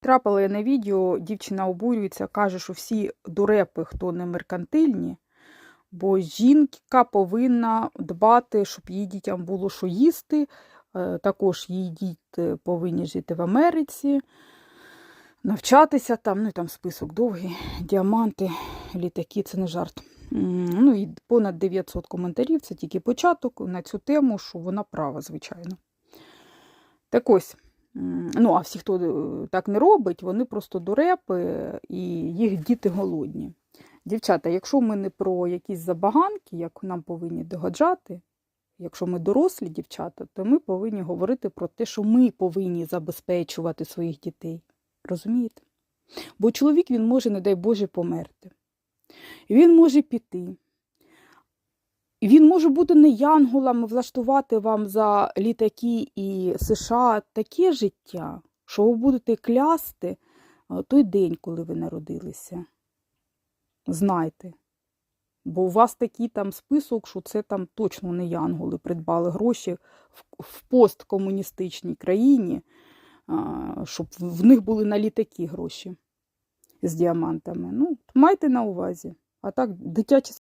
Трапила я на відео, дівчина обурюється, каже, що всі дурепи, хто не меркантильні, бо жінка повинна дбати, щоб її дітям було що їсти. Е, Також її діти повинні жити в Америці, навчатися там, ну і там список довгий, діаманти, літаки, це не жарт. Ну і понад 900 коментарів, це тільки початок на цю тему, що вона права, звичайно. Так ось. Ну, а всі, хто е, так не робить, вони просто дурепи і їх діти голодні. Дівчата, якщо ми не про якісь забаганки, як нам повинні догоджати, якщо ми дорослі дівчата, то ми повинні говорити про те, що ми повинні забезпечувати своїх дітей. Розумієте? Бо чоловік він може, не дай Боже, померти. Він може піти. Він може бути не янголом, влаштувати вам за літаки і США таке життя, що ви будете клясти той день, коли ви народилися. Знайте. Бо у вас такий там список, що це там точно не янголи придбали гроші в посткомуністичній країні, щоб в них були на літаки гроші з діамантами. Ну, майте на увазі. А так, дитячі